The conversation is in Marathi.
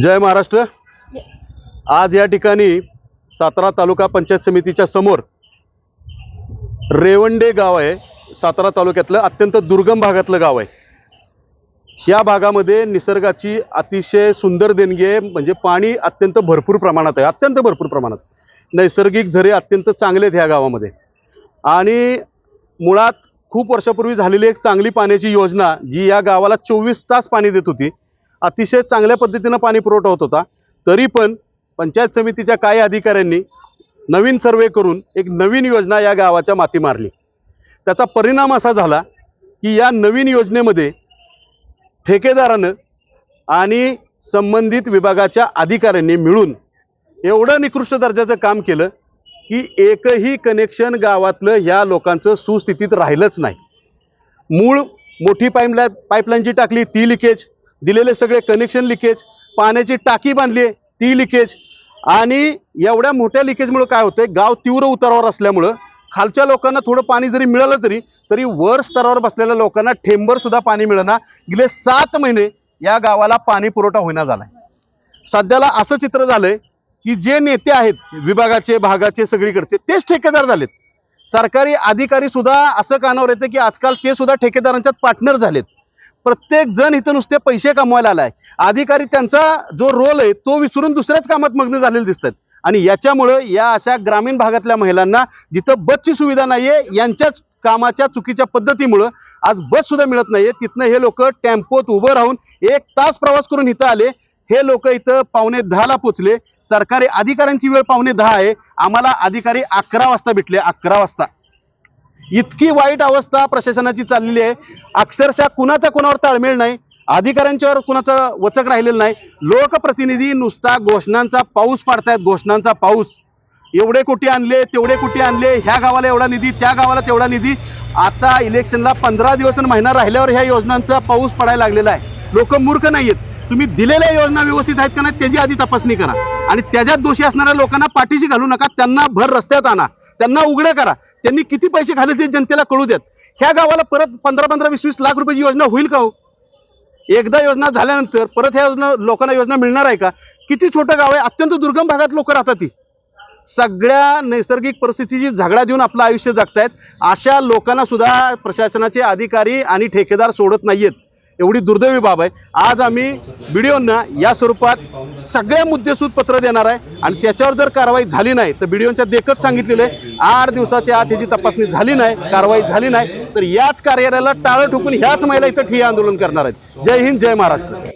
जय महाराष्ट्र. आज या ठिकाणी सातारा तालुका पंचायत समितीच्या समोर रेवंडे गाव आहे. सातारा तालुक्यातलं अत्यंत दुर्गम भागातलं गाव आहे. ह्या भागामध्ये निसर्गाची अतिशय सुंदर देणगी आहे. म्हणजे पाणी अत्यंत भरपूर प्रमाणात आहे. अत्यंत भरपूर प्रमाणात. नैसर्गिक झरे अत्यंत चांगले आहेत ह्या गावामध्ये. आणि मुळात खूप वर्षापूर्वी झालेली एक चांगली पाण्याची योजना जी या गावाला चोवीस तास पाणी देत होती. अतिशय चांगल्या पद्धतीनं पाणी पुरवठा होत होता. तरी पण पंचायत समितीच्या काही अधिकाऱ्यांनी नवीन सर्वे करून एक नवीन योजना या गावाच्या माती मारली. त्याचा परिणाम असा झाला की या नवीन योजनेमध्ये ठेकेदारानं आणि संबंधित विभागाच्या अधिकाऱ्यांनी मिळून एवढं निकृष्ट दर्जाचं काम केलं की एकही कनेक्शन गावातलं ह्या लोकांचं सुस्थितीत राहिलंच नाही. मूळ मोठी पाईपलाईन पाईपलाईनची टाकली ती लिकेज दिलेले सगळे कनेक्शन लिकेज पाण्याची टाकी बांधली ती लिकेज आणि एवढ्या मोठ्या लिकेजमुळं काय होतंय गाव तीव्र उतारावर असल्यामुळं खालच्या लोकांना थोडं पाणी जरी मिळालं तरी तरी वर स्तरावर बसलेल्या लोकांना ठेंबर सुद्धा पाणी मिळणार गेले सात महिने या गावाला पाणी पुरवठा होईना झालाय. सध्याला असं चित्र झालंय की जे नेते आहेत विभागाचे भागाचे सगळीकडचे तेच ठेकेदार झालेत. सरकारी अधिकारी सुद्धा असं कानावर येतं की आजकाल ते सुद्धा ठेकेदारांच्यात पार्टनर झालेत. प्रत्येक जण इथं नुसते पैसे कमवायला आलाय. अधिकारी त्यांचा जो रोल आहे तो विसरून दुसऱ्याच कामात मग्न झालेले दिसतात. आणि याच्यामुळं या अशा ग्रामीण भागातल्या महिलांना जिथं बसची सुविधा नाहीये यांच्याच कामाच्या चुकीच्या पद्धतीमुळं आज बस सुद्धा मिळत नाहीये. तिथनं हे लोक टेम्पोत उभं राहून एक तास प्रवास करून इथं आले. हे लोक इथं पावणे दहाला पोचले सरकारी अधिकाऱ्यांची वेळ पावणे दहा आहे. आम्हाला अधिकारी अकरा वाजता भेटले. अकरा वाजता. इतकी वाईट अवस्था प्रशासनाची चाललेली आहे. अक्षरशः कुणाचा कुणावर ताळमेळ नाही अधिकाऱ्यांच्यावर कुणाचा वचक राहिलेलं नाही. लोकप्रतिनिधी नुसता घोषणांचा पाऊस पाडतायत घोषणांचा पाऊस. एवढे कुठे आणले तेवढे कुठे आणले ह्या गावाला एवढा निधी त्या गावाला तेवढा निधी. आता इलेक्शनला पंधरा दिवस महिना राहिल्यावर ह्या योजनांचा पाऊस पडायला लागलेला आहे. लोक मूर्ख नाहीयेत. तुम्ही दिलेल्या योजना व्यवस्थित आहेत का नाही त्याची आधी तपासणी करा. आणि त्याच्यात दोषी असणाऱ्या लोकांना पाठीशी घालू नका त्यांना भर रस्त्यात आणा. त्यांना उघडं करा. त्यांनी किती पैसे घाले ते जनतेला कळू देत. ह्या गावाला परत पंधरा पंधरा वीस वीस लाख रुपयाची योजना होईल का हो? एकदा योजना झाल्यानंतर परत ह्या योजना लोकांना योजना मिळणार आहे का? किती छोटं गाव आहे? अत्यंत दुर्गम भागात लोक राहतात ती. सगळ्या नैसर्गिक परिस्थितीची झगडा देऊन आपलं आयुष्य जगतायत. अशा लोकांना सुद्धा प्रशासनाचे अधिकारी आणि ठेकेदार सोडत नाहीयेत. एवढी दुर्दैवी बाब आहे. आज आम्ही व्हिडिओंना या स्वरूपात सगळ्या मुद्देसूद पत्र देणार आहे आणि त्याच्यावर जर कारवाई झाली नाही तर व्हिडिओच्या देखत सांगितलेलं आहे आठ दिवसाच्या आत ह्याची तपासणी झाली नाही कारवाई झाली नाही तर याच कार्यालयाला टाळं ठोकून ह्याच महिला इथं ठिय्या आंदोलन करणार आहेत. जय हिंद जय महाराष्ट्र.